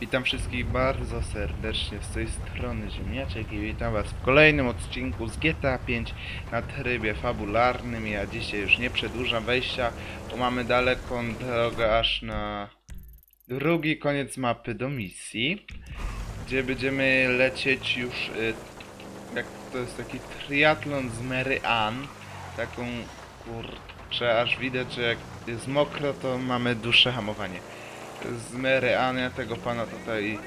Witam wszystkich bardzo serdecznie z tej strony Ziemniaczek i witam was w kolejnym odcinku z GTA 5 na trybie fabularnym. Ja dzisiaj już nie przedłużam wejścia, bo mamy daleką drogę aż na drugi koniec mapy do misji, gdzie będziemy lecieć już, y, jak to jest taki triatlon z Mary Ann, taką kurczę, aż widać, że jak jest mokro, to mamy dłuższe hamowanie z Mary Ann, tego pana tutaj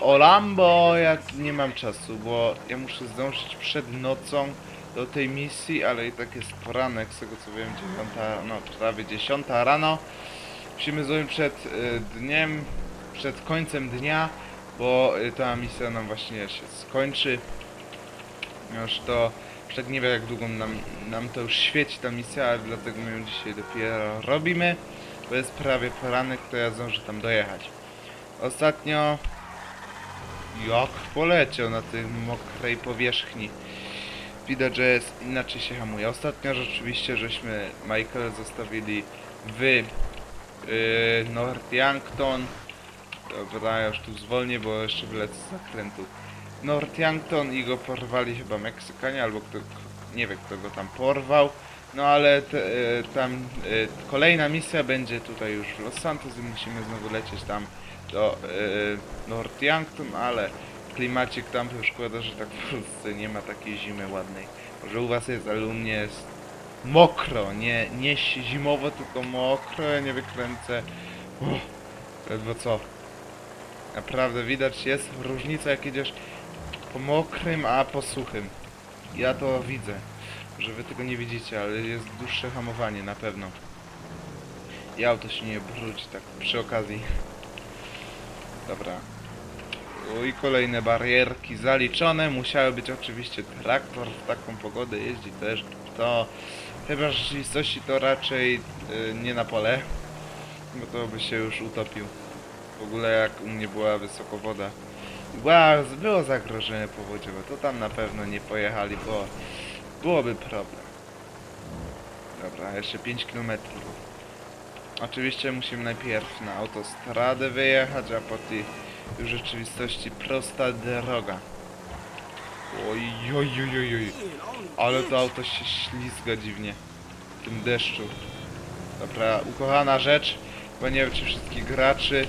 o Lambo, ja nie mam czasu, bo ja muszę zdążyć przed nocą do tej misji, ale i tak jest poranek, z tego co wiem, dziewiąta, no prawie dziesiąta rano. Musimy zrobić przed y, dniem, przed końcem dnia, bo y, ta misja nam właśnie się skończy. Już to, przed nie wiem jak długo nam, nam to już świeci ta misja, ale dlatego my ją dzisiaj dopiero robimy bo jest prawie poranek, to ja zdążę tam dojechać. Ostatnio... Jak poleciał na tej mokrej powierzchni. Widać, że jest inaczej się hamuje. Ostatnio rzeczywiście żeśmy Michael zostawili w yy, North Yankton. Dobra, ja już tu zwolnię, bo jeszcze wylecę z zakrętu. North Yankton i go porwali chyba Meksykanie, albo kto, nie wiem kto go tam porwał. No ale e, tam e, kolejna misja będzie tutaj już w Los Santos i musimy znowu lecieć tam do e, North Yankton, ale klimacik tam to szkoda, że tak w Polsce nie ma takiej zimy ładnej. Może u was jest, ale u mnie jest mokro, nie, nie zimowo, tylko mokro, ja nie wykręcę. Uff, ledwo co. Naprawdę widać jest różnica jak jedziesz po mokrym, a po suchym. Ja to widzę że wy tego nie widzicie, ale jest dłuższe hamowanie na pewno. I auto się nie brudzi tak przy okazji. Dobra. I kolejne barierki zaliczone. Musiały być oczywiście traktor w taką pogodę jeździ też. To chyba w rzeczywistości to raczej y, nie na pole. Bo to by się już utopił. W ogóle jak u mnie była wysoko woda. Była, było zagrożenie powodziowe, to tam na pewno nie pojechali, bo byłoby problem. Dobra, jeszcze 5 km. Oczywiście musimy najpierw na autostradę wyjechać, a po tej w rzeczywistości prosta droga. Oj, oj, oj, oj, oj. Ale to auto się ślizga dziwnie. W tym deszczu. Dobra, ukochana rzecz, bo nie wiem czy wszystkich graczy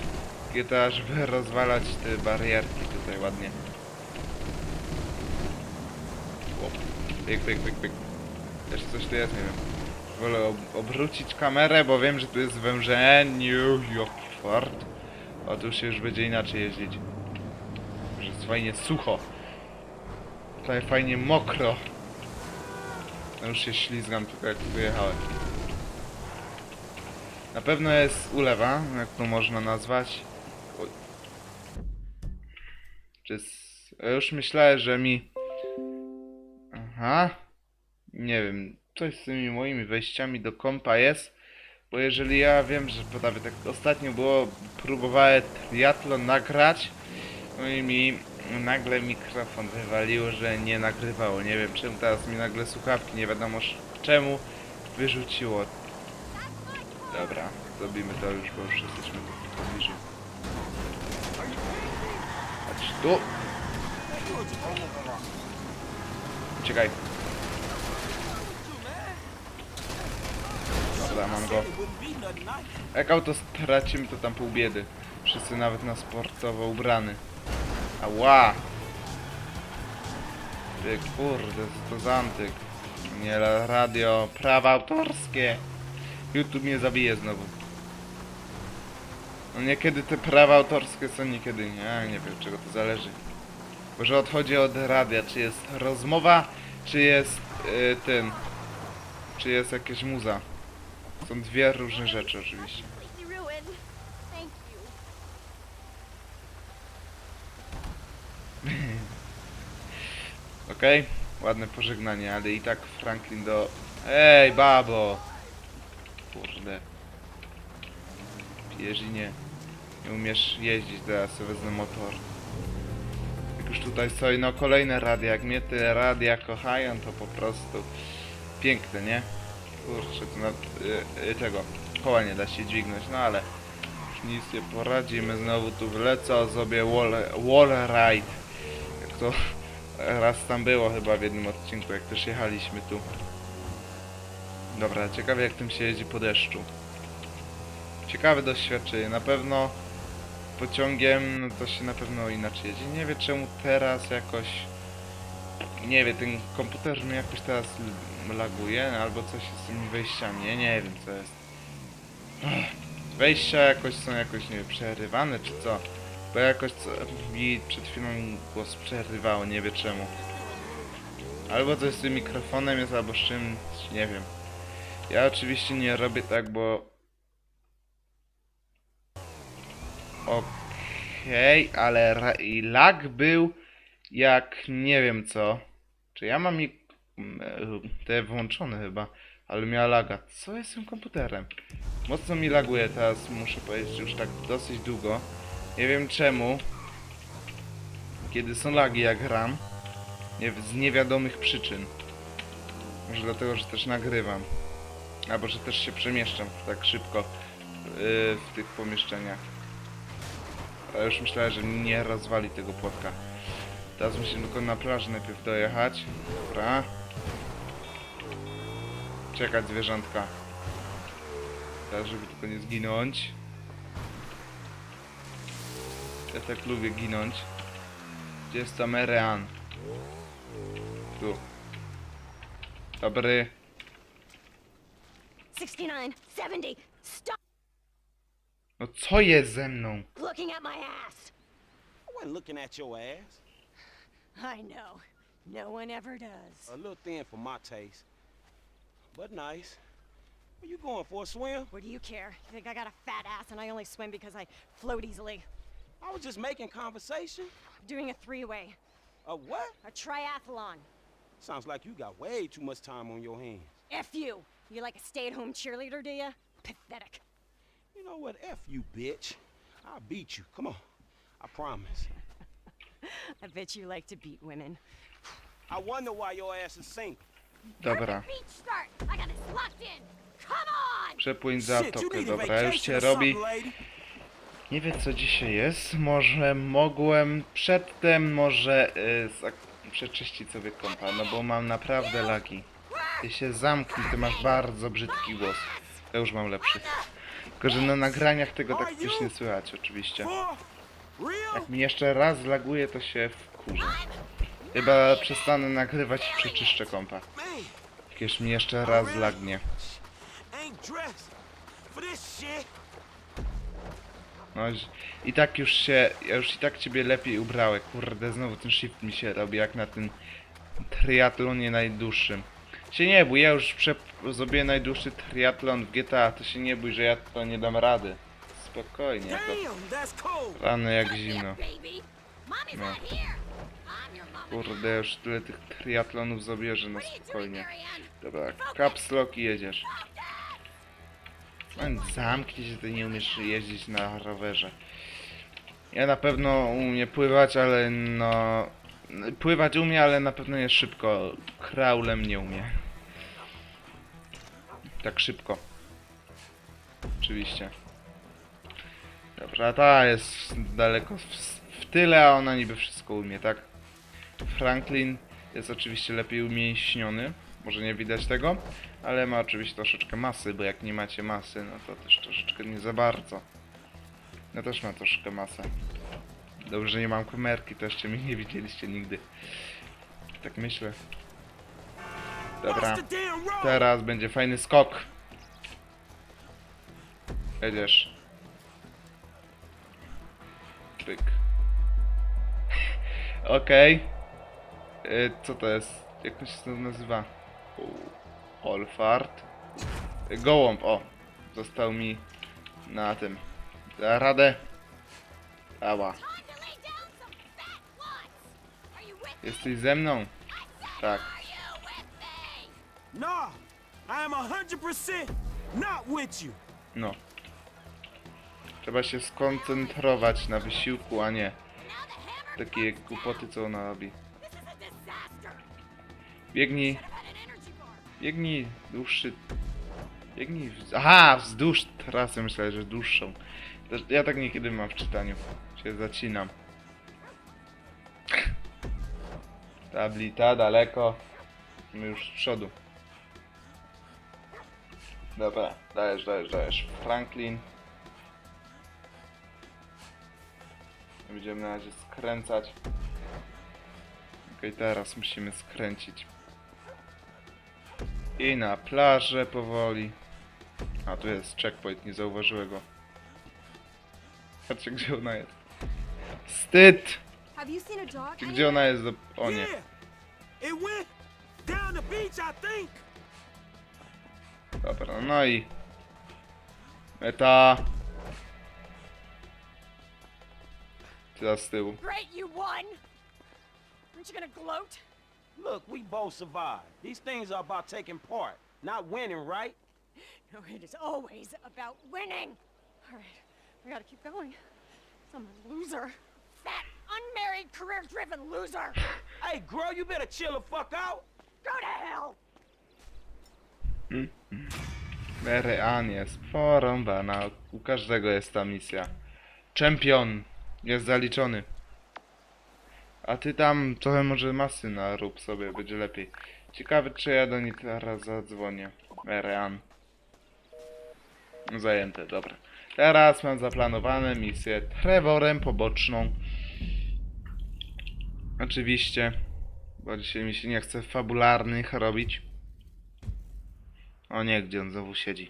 GTA, żeby rozwalać te barierki tutaj ładnie. Łop. Pyk, pyk, pyk, pyk. Jeszcze coś tu jest, nie wiem. Wolę ob obrócić kamerę, bo wiem, że tu jest. A tu się już będzie inaczej jeździć. Że jest fajnie sucho. Tutaj fajnie mokro. Ja już się ślizgam tylko jak tu jechałem. Na pewno jest ulewa, jak to można nazwać. Już myślałem, że mi... Aha. Nie wiem, coś z tymi moimi wejściami do kompa jest. Bo jeżeli ja wiem, że nawet tak ostatnio było, próbowałem triatlon nagrać, no i mi nagle mikrofon wywaliło, że nie nagrywało. Nie wiem czemu teraz mi nagle słuchawki, nie wiadomo czemu, wyrzuciło. Dobra, zrobimy to już, bo już jesteśmy bliżej. Tu. Czekaj. Dobra, mam go. Jak auto stracimy, to tam pół biedy. Wszyscy nawet na sportowo ubrany. Ała! Ty kurde, to za antyk. Nie, radio, prawa autorskie. YouTube mnie zabije znowu. No niekiedy te prawa autorskie są, niekiedy nie. Nie wiem, czego to zależy. Może odchodzi od radia, czy jest rozmowa, czy jest yy, ten, czy jest jakieś muza. Są dwie różne rzeczy oczywiście. Okej? Ładne pożegnanie, ale i tak Franklin do... Ej, babo! Kurde. Pierzinie. Nie umiesz jeździć, teraz sobie wezmę motor. Jak już tutaj stoi, no kolejne radia. Jak mnie te radia kochają, to po prostu piękne, nie? Kurczę, to na y, y, tego koła nie da się dźwignąć, no ale nic nie poradzimy, znowu tu wlecę, zrobię wall, wall ride. Jak to raz tam było chyba w jednym odcinku, jak też jechaliśmy tu. Dobra, ciekawe jak tym się jeździ po deszczu. Ciekawe doświadczenie, na pewno pociągiem no to się na pewno inaczej jeździ. Nie wiem czemu teraz jakoś... Nie wiem, ten komputer mnie jakoś teraz laguje, albo coś z tymi wejściami, nie, nie wiem co jest. Wejścia jakoś są jakoś, nie wiem, przerywane czy co? Bo jakoś co, mi przed chwilą głos przerywało, nie wiem czemu. Albo coś z tym mikrofonem jest, albo z czym, nie wiem. Ja oczywiście nie robię tak, bo... Okej, ale ra- i lag był jak nie wiem co. Czy ja mam mi e, te włączone chyba, ale miała laga. Co jest z tym komputerem? Mocno mi laguje teraz, muszę powiedzieć, już tak dosyć długo. Nie wiem czemu. Kiedy są lagi jak gram. Nie, z niewiadomych przyczyn. Może dlatego, że też nagrywam. Albo, że też się przemieszczam tak szybko yy, w tych pomieszczeniach. A już myślałem, że nie rozwali tego płotka. Teraz musimy tylko na plażę najpierw dojechać. Dobra. Czekać zwierzątka. Tak, żeby tylko nie zginąć. Ja tak lubię ginąć. Gdzie jest tam Erean? Tu. Dobry. 69, 70. Stop No co jest ze mną? looking at my ass. I wasn't looking at your ass. I know. No one ever does. A little thin for my taste. But nice. Where you going for a swim? What do you care? You think I got a fat ass and I only swim because I float easily? I was just making conversation. I'm doing a three-way, A what? a triathlon. Sounds like you got way too much time on your hands. F you. You like a stay-at-home cheerleader, do you? Pathetic. Know what? F you, bitch. I'll beat you. Come on. I promise. I bet you like to beat women. I wonder why your ass is single. Dobra. Przepłyń you zatokę, dobra, już się robi. Nie wiem co dzisiaj jest. Może mogłem przedtem może y, zak- przeczyścić sobie kompa, no bo mam naprawdę lagi. Ty się zamknij, ty masz bardzo brzydki głos. Ja już mam lepszy. Tylko, że na nagraniach tego tak coś nie słychać oczywiście. Jak mi jeszcze raz laguje, to się wkurzę. Chyba przestanę nagrywać i przeczyszczę kompa. Man, Jak już mi jeszcze raz lagnie. No i tak już się, ja już i tak ciebie lepiej ubrałem. Kurde, znowu ten shift mi się robi jak na tym triatlonie najdłuższym. Się nie bój, ja już prze... zrobię najdłuższy triatlon w GTA, to się nie bój, że ja to nie dam rady. Spokojnie, cold. rano jak zimno. No. Kurde, już tyle tych triatlonów zrobię, że no spokojnie. Dobra, caps lock i jedziesz. Man, zamknij się, ty nie umiesz jeździć na rowerze. Ja na pewno umiem pływać, ale no... Pływać umie, ale na pewno nie szybko. Kraulem nie umie. Tak szybko. Oczywiście. Dobra, ta jest daleko w, w tyle, a ona niby wszystko umie, tak? Franklin jest oczywiście lepiej umięśniony. Może nie widać tego, ale ma oczywiście troszeczkę masy, bo jak nie macie masy, no to też troszeczkę nie za bardzo. Ja też mam troszkę masę. Dobrze, że nie mam kamerki, to jeszcze mnie nie widzieliście nigdy. Tak myślę. Dobra, teraz będzie fajny skok. Jedziesz. Pyk. Okej. Y, Co to jest? Jak to się to nazywa? Holfart. Gołąb, o. Został mi na tym. Da radę. Ała. Jesteś ze mną? Tak. No, I am a hundred percent not with you. No. Trzeba się skoncentrować na wysiłku, a nie takie głupoty, co ona robi. Biegnij, biegnij, dłuższy... Biegnij... W... Aha, wzdłuż trasy, myślałem, że dłuższą. Ja tak niekiedy mam w czytaniu. Się zacinam. Tablita daleko. My już z przodu. Dobra, dajesz, dajesz, dajesz. Franklin. Będziemy na razie skręcać. Okej, teraz musimy skręcić. I na plażę powoli. A tu jest checkpoint, nie zauważyłem go. Patrzcie gdzie ona jest. Wstyd! Have you seen a dog? Gdzie ona jest? O nie. Yeah. It went down the beach, I think. Dobra, no i... Meta. Teraz z tyłu. Great, you won! Aren't you gonna gloat? Look, we both survived. These things are about taking part, not winning, right? No, it is always about winning! Alright, we gotta keep going. Some loser. Fat, unmarried, career-driven loser! Hey, girl, you better chill the fuck out. Go to hell! Mary Ann jest porąbana. U każdego jest ta misja. Czempion jest zaliczony. A ty tam trochę może masy narób sobie, będzie lepiej. Ciekawe czy ja do niej teraz zadzwonię. Mary Ann. Zajęte, dobra. Teraz mam zaplanowane misję Trevorem poboczną. Oczywiście. Bo dzisiaj mi się nie chce fabularnych robić. O nie, gdzie on znowu siedzi.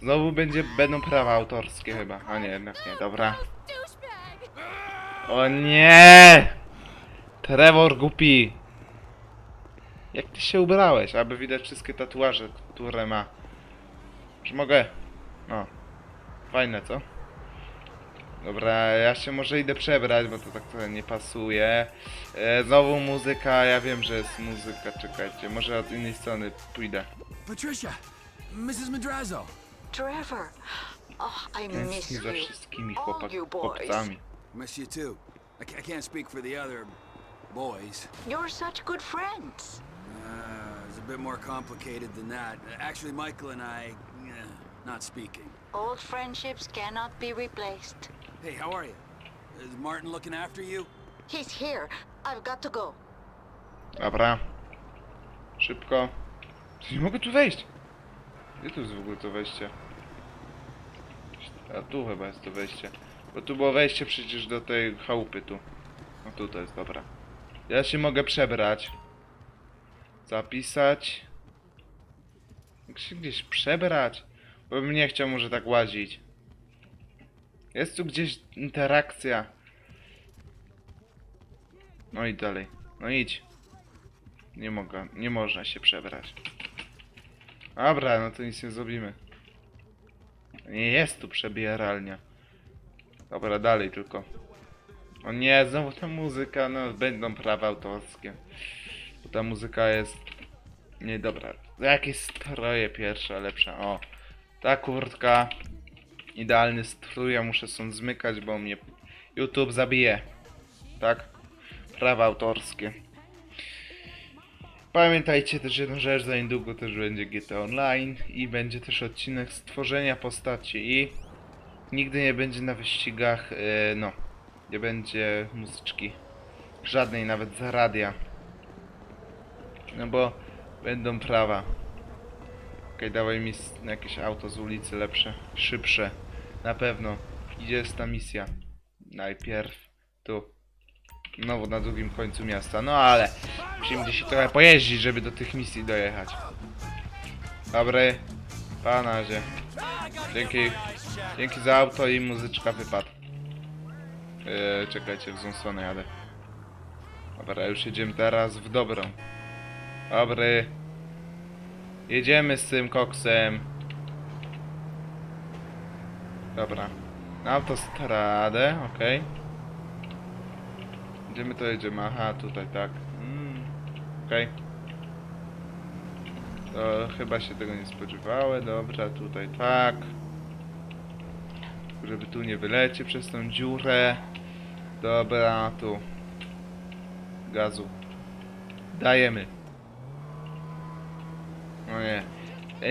Znowu będzie, będą prawa autorskie chyba. A nie, jednak nie, dobra. O nie! Trevor głupi. Jak ty się ubrałeś, aby widać wszystkie tatuaże, które ma. Czy mogę? No. Fajne, co? Dobra, ja się może idę przebrać, bo to tak trochę nie pasuje. E, znowu muzyka, ja wiem, że jest muzyka, czekajcie. Może od innej strony pójdę. Patricia, Mrs. Madrazo. Trevor, oh, I miss Tęsknię za you. wszystkimi All chłopak, you boys. chłopcami. Miss you too. I, I can't speak for the other boys. You're such good friends. Uh, it's a bit more complicated than that. Actually, Michael and I, eh, not speaking. Old friendships cannot be replaced. Hey, how are you? Is Martin looking after you? He's here. I've got to go. Dobra. Szybko. Nie mogę tu wejść. Gdzie tu jest w ogóle to wejście? A tu chyba jest to wejście. Bo tu było wejście przecież do tej chałupy tu. No tu to jest, dobra. Ja się mogę przebrać. Zapisać. Jak się gdzieś przebrać? Bo bym nie chciał może tak łazić. Jest tu gdzieś interakcja. No i dalej. No idź. Nie mogę, nie można się przebrać. Dobra, no to nic nie zrobimy. Nie jest tu przebieralnia. Dobra, dalej tylko. O nie, znowu ta muzyka, no będą prawa autorskie. Bo ta muzyka jest... Nie, dobra. Jakieś stroje pierwsze, lepsze. O, ta kurtka. Idealny strój, ja muszę stąd zmykać, bo mnie YouTube zabije. Tak? Prawa autorskie. Pamiętajcie też jedną rzecz, za niedługo też będzie GT Online i będzie też odcinek stworzenia postaci i nigdy nie będzie na wyścigach, yy, no, nie będzie muzyczki, żadnej nawet za radia. No bo będą prawa. Okej, dawaj mi jakieś auto z ulicy lepsze, szybsze, na pewno. Gdzie jest ta misja? Najpierw tu. Znowu na drugim końcu miasta, no ale musimy gdzieś trochę pojeździć, żeby do tych misji dojechać. Dobry, panazie. Dzięki, dzięki za auto i muzyczka wypadł. Yy, czekajcie, w złą stronę jadę. Dobra, już jedziemy teraz w dobrą. Dobry. Jedziemy z tym koksem. Dobra. Na autostradę, okej. Gdzie my to jedziemy? Aha, tutaj, tak. Mm, Okej. To chyba się tego nie spodziewałem. Dobra, tutaj tak. Żeby tu nie wylecie przez tą dziurę. Dobra, tu. Gazu. Dajemy. No nie.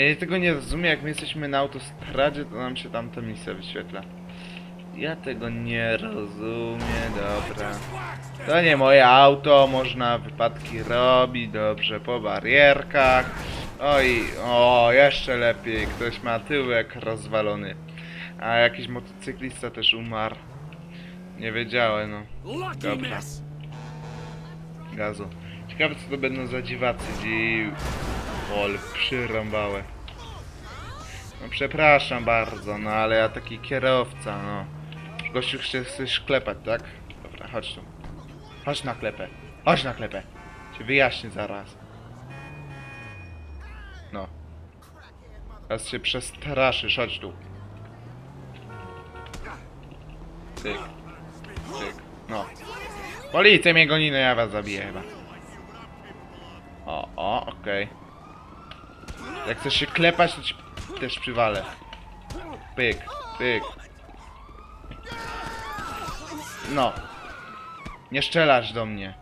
Ja tego nie rozumiem, jak my jesteśmy na autostradzie, to nam się tam ta misja wyświetla. Ja tego nie rozumiem, dobra. To nie moje auto, można wypadki robić, dobrze, po barierkach. Oj, o, jeszcze lepiej, ktoś ma tyłek rozwalony. A jakiś motocyklista też umarł. Nie wiedziałem, no. Dobra. Gazu. Ciekawe co to będą za dziwacy, dzi... Ol, przyrąbałe. No przepraszam bardzo, no ale ja taki kierowca, no. Gościu chce coś klepać, tak? Dobra, chodź tu. Chodź na klepę. Chodź na klepę. Cię wyjaśnię zaraz. No. Teraz się przestraszysz, chodź tu. Tyk. Tyk. No. Policja mnie goni, no ja was zabiję chyba. O, o, okej. Jak chcesz się klepać, to ci też przywalę. Pyk, pyk. No. Nie szczelasz do mnie.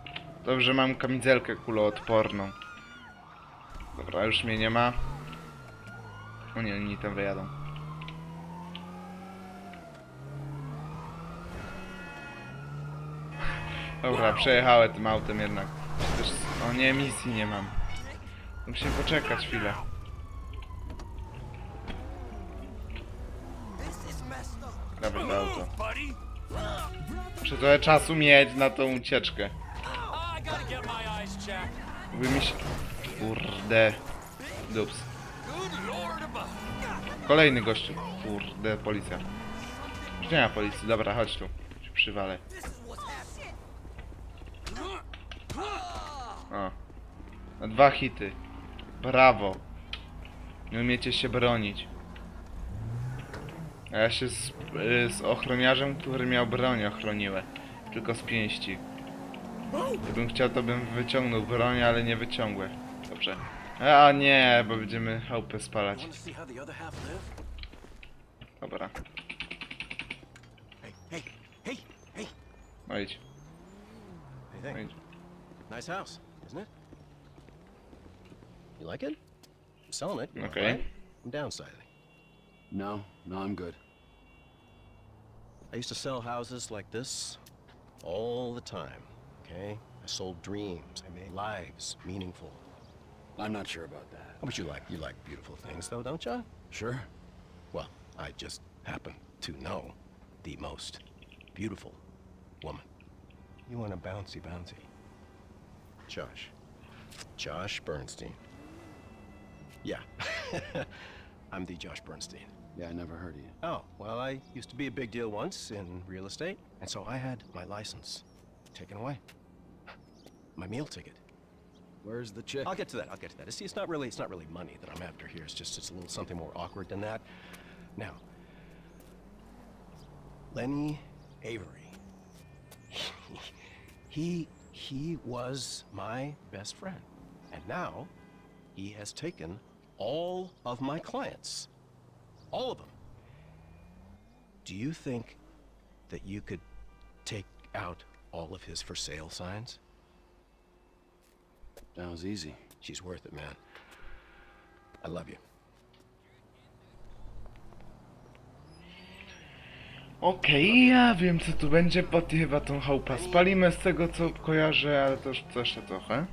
Dobrze, mam kamizelkę kuloodporną. Dobra, już mnie nie ma. O nie, oni tam wyjadą. Dobra, przejechałem tym autem jednak. Też, o nie, misji nie mam. Musimy poczekać chwilę. Muszę trochę czasu mieć na tą ucieczkę. Się... Kurde. Dups. Kolejny gościu. Kurde, policja. Już nie ma policji. Dobra, chodź tu. Przywalę. O. Dwa hity. Brawo. Nie umiecie się bronić. A ja się z, y, z ochroniarzem, który miał broń ochroniłem. Tylko z pięści. Gdybym chciał, to bym wyciągnął broń, ale nie wyciągłem. Dobrze. A nie, bo będziemy chałupę spalać. Dobra. Hey, hey, hey, hey. No idź. No idź. Nice house, isn't it? You like it? I'm selling it. Okay. I'm downsizing. No, no, I'm good. I used to sell houses like this all the time. Okay? I sold dreams. I made lives meaningful. I'm not sure about that. Oh, How about you like you like beautiful things though, don't you? Sure? Well, I just happen to know the most beautiful woman. You want a bouncy bouncy. Josh. Josh Bernstein. Yeah. I'm the Josh Bernstein. Yeah, I never heard of you. Oh, well, I used to be a big deal once in real estate, and so I had my license taken away. My meal ticket. Where's the chick? I'll get to that. I'll get to that. See, it's not really it's not really money that I'm after here. It's just it's a little something more awkward than that. Now, Lenny Avery. he he was my best friend, and now he has taken all of my clients, all of them. Do you think that you could take out all of his for sale signs? That was easy. She's worth it, man. I love you. Okej, ja wiem co tu będzie, bo ty chyba tą chałupę spalimy z tego co kojarzę, ale to już to jeszcze trochę.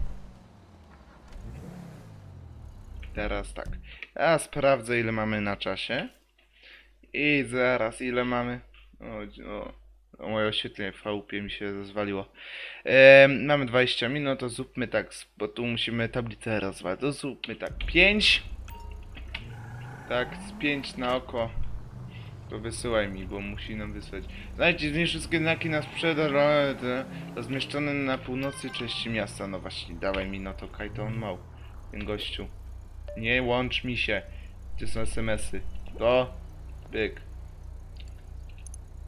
Teraz tak. Ja sprawdzę ile mamy na czasie. I zaraz ile mamy. O, o, o moje oświetlenie w chałupie mi się zwaliło. Em, mamy 20 minut, to zróbmy tak, bo tu musimy tablicę rozwalić. To zróbmy tak 5. Tak, z 5 na oko. To wysyłaj mi, bo musi nam wysłać. Znajdźcie z niej wszystkie znaki na sprzedaż rozmieszczone na północnej części miasta. No właśnie, dawaj mi no to Kajto on mał. Ten gościu. Nie łącz mi się. Gdzie są SMS-y? To. Byk.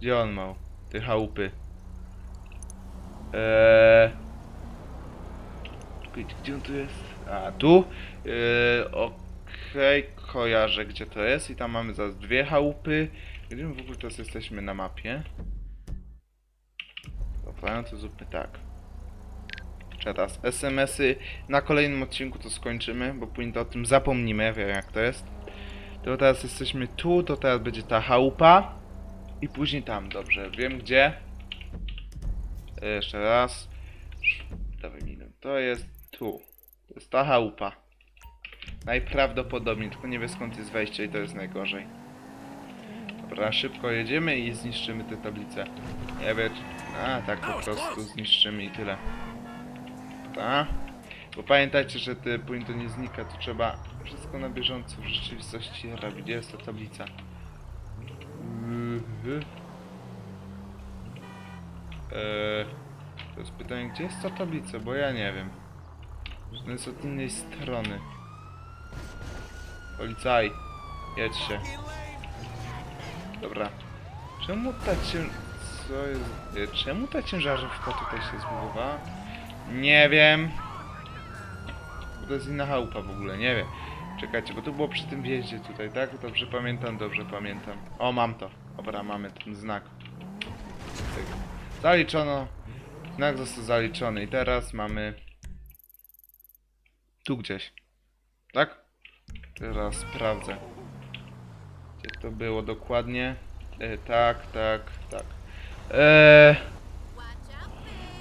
Gdzie on mał? Te chałupy. Eee... Gdzie- on tu jest? A, tu? Eee, okej, kojarzę gdzie to jest i tam mamy zaraz dwie chałupy. Gdzie w ogóle teraz jesteśmy na mapie? Dobra, no to tak. Teraz SMS-y. Na kolejnym odcinku to skończymy, bo później to o tym zapomnimy, wiem jak to jest. To teraz jesteśmy tu, to teraz będzie ta chałupa. I później tam, dobrze. Wiem gdzie. E, Jeszcze raz. Dawaj minut. To jest tu. To jest ta chałupa. Najprawdopodobniej, tylko nie wiem skąd jest wejście i to jest najgorzej. Dobra, szybko jedziemy i zniszczymy tę tablicę. Nie wiem, a tak po prostu zniszczymy i tyle. Tak? Bo pamiętajcie, że później to nie znika, to trzeba wszystko na bieżąco w rzeczywistości robić. Gdzie jest ta tablica? Eee, to jest pytanie, gdzie jest ta tablica, bo ja nie wiem. Ona jest od innej strony. Policaj, jedźcie. Dobra. Czemu ta cię... Co jest... e, Czemu ta ciężarówka tutaj się zbudowała? Nie wiem. To jest inna chałupa w ogóle, nie wiem. Czekajcie, bo to było przy tym wjeździe tutaj, tak? Dobrze pamiętam, dobrze pamiętam. O, mam to. Dobra, mamy ten znak. Zaliczono. Znak został zaliczony i teraz mamy... Tu gdzieś. Tak? Teraz sprawdzę. Gdzie to było dokładnie? E, tak, tak, tak. Eee,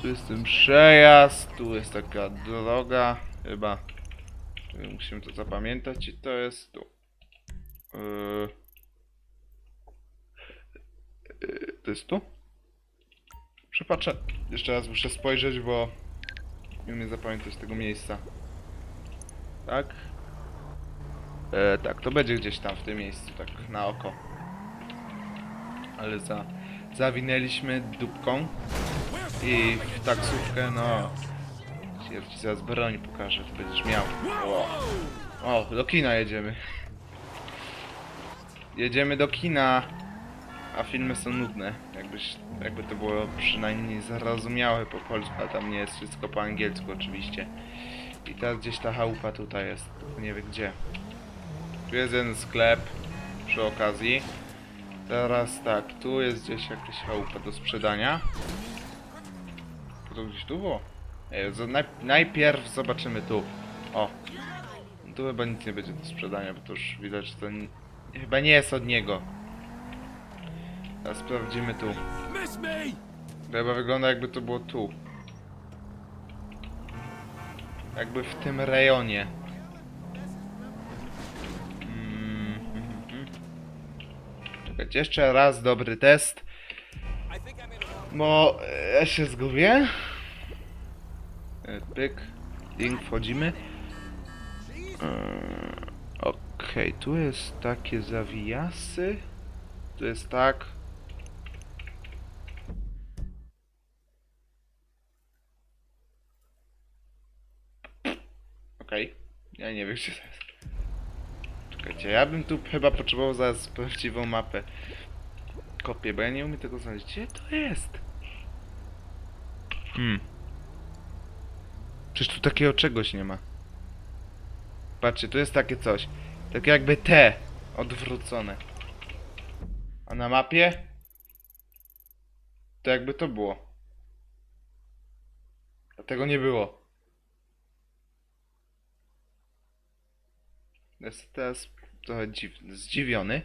tu jest ten przejazd, tu jest taka droga, chyba. Musimy to zapamiętać i to jest tu. Eee, eee, to jest tu? Przepatrzę. Jeszcze raz muszę spojrzeć, bo nie umiem zapamiętać tego miejsca. Tak? E, tak, to będzie gdzieś tam w tym miejscu, tak na oko. Ale za, zawinęliśmy dupką i w taksówkę, no... Ja ci zaraz broń pokażę, to będziesz miał. O, o do kina jedziemy. Jedziemy do kina. A filmy są nudne. Jakbyś, jakby to było przynajmniej zrozumiałe po polsku, a tam nie jest wszystko po angielsku oczywiście. I teraz gdzieś ta chałupa tutaj jest, nie wiem gdzie. Tu jest jeden sklep przy okazji. Teraz tak, tu jest gdzieś jakaś chałupa do sprzedania. To gdzieś tu było? Nie, naj, najpierw zobaczymy tu. O. Tu chyba nic nie będzie do sprzedania, bo to już widać, że to chyba nie jest od niego. Teraz sprawdzimy tu. To chyba wygląda jakby to było tu. Jakby w tym rejonie. Mm, mhm, mhm. Czekajcie, jeszcze raz dobry test. Bo e, ja się zgubię. E, Pyk. Link, wchodzimy. E, Okej, tu jest takie zawijasy. Tu jest tak. Okej. Ja nie wiem, gdzie to jest. Czekajcie, ja bym tu chyba potrzebował zaraz prawdziwą mapę. Kopię, bo ja nie umiem tego znaleźć. Gdzie to jest? Hmm. Przecież tu takiego czegoś nie ma. Patrzcie, tu jest takie coś. Tak jakby T odwrócone. A na mapie? To jakby to było. A tego nie było. Jest teraz trochę dziw zdziwiony,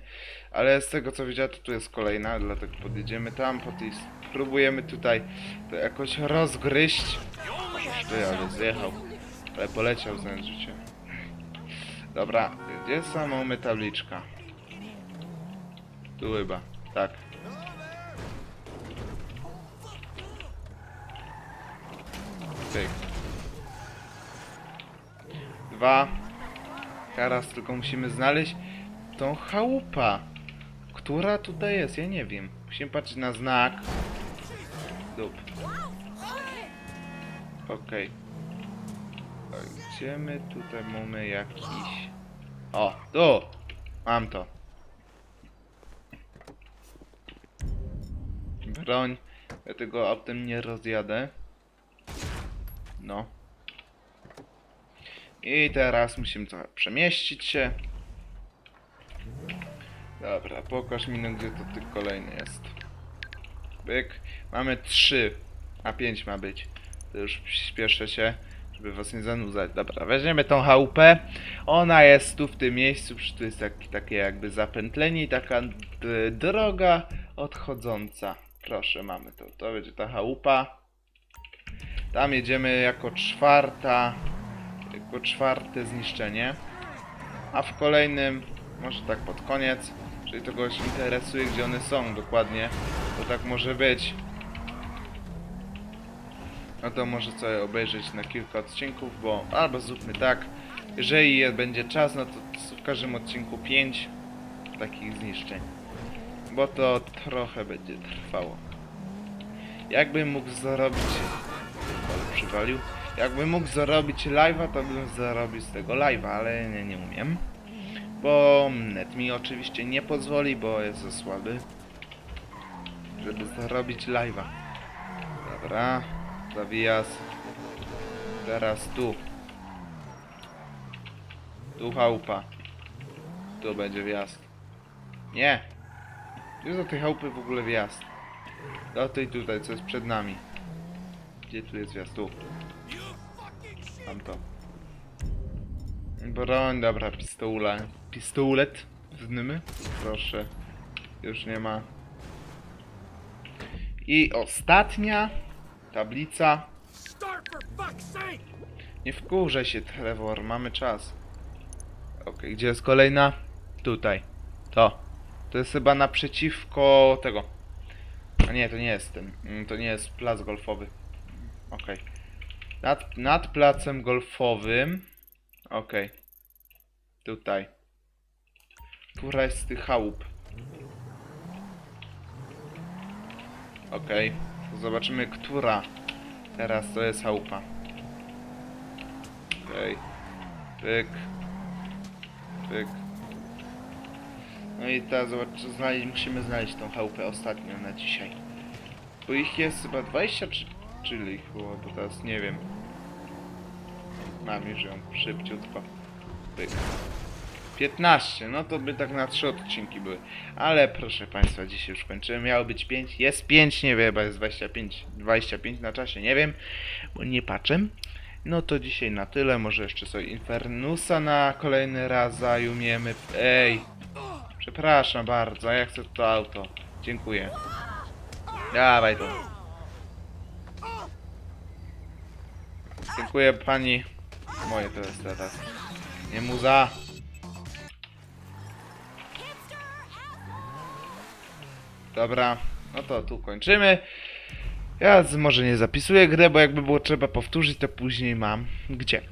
ale z tego co widziałem, to tu jest kolejna, dlatego podjedziemy tam, po tej spróbujemy tutaj to jakoś rozgryźć. Ty, ale zjechał. Ale poleciał znając życie. Dobra, gdzie jest sama tabliczka? Tu chyba, tak. Pyk. Dwa. Teraz tylko musimy znaleźć tą chałupę. Która tutaj jest? Ja nie wiem. Musimy patrzeć na znak. Dup. Okej. Tak, Gdzie my tutaj mamy jakiś... O, tu! Mam to. Broń. Ja tego autem nie rozjadę. No. I teraz musimy trochę przemieścić się. Dobra, pokaż mi no, gdzie to ty kolejny jest. Byk. Mamy trzy, a pięć ma być. To już śpieszę się, żeby was nie zanudzać. Dobra, weźmiemy tą chałupę. Ona jest tu w tym miejscu, przy- tu jest taki, takie jakby zapętlenie i taka droga odchodząca. Proszę, mamy to. To będzie ta chałupa. Tam jedziemy jako czwarta, jako czwarte zniszczenie. A w kolejnym, może tak pod koniec, jeżeli to kogoś interesuje, gdzie one są dokładnie, to tak może być. No to może sobie obejrzeć na kilka odcinków, bo albo zróbmy tak, jeżeli je- będzie czas, no to w każdym odcinku 5 takich zniszczeń. Bo to trochę będzie trwało. Jakbym mógł zarobić... Ale przywalił. Jakbym mógł zarobić live'a, to bym zarobił z tego live'a, ale nie, nie umiem. Bo net mi oczywiście nie pozwoli, bo jest za słaby. Żeby zarobić live'a. Dobra. Zawijaz. Teraz tu. Tu chałupa. Tu będzie wjazd. Nie. Tu do tej chałupy w ogóle wjazd. Do tej tutaj, co jest przed nami. Gdzie tu jest wjazd? Tu. Tamto. Broń, dobra, pistole. Pistolet. Znymy. Proszę. Już nie ma. I ostatnia tablica. Nie wkurzaj się, Trevor, mamy czas. Okej, gdzie jest kolejna? Tutaj. To. To jest chyba naprzeciwko tego. A nie, to nie jest ten. Mm, To nie jest plac golfowy. Okej. Nad, nad placem golfowym. Okej. Tutaj. Która jest z tych chałup? Okej. To Zobaczymy, która teraz to jest chałupa. Okej. Pyk. Pyk. No i teraz zobacz, znaleźć, musimy znaleźć tą chałupę ostatnią na dzisiaj. Bo ich jest chyba 20 czy, czyli było, bo teraz nie wiem. Już ją szybciutko. Pyk. 15, no to by tak na 3 odcinki były. Ale proszę Państwa, dzisiaj już kończymy. Miało być 5, jest 5, nie wiem, chyba jest 25, 25 na czasie, nie wiem, bo nie patrzę. No to dzisiaj na tyle. Może jeszcze sobie Infernusa na kolejny raz zajumiemy. Ej! Przepraszam bardzo, ja chcę to auto. Dziękuję. Dawaj to. Dziękuję pani. Moje to jest teraz. Nie muza. Dobra, no to tu kończymy. Ja może nie zapisuję grę, bo jakby było trzeba powtórzyć, to później mam gdzie.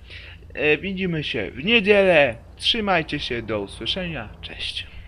E, widzimy się w niedzielę. Trzymajcie się, do usłyszenia. Cześć.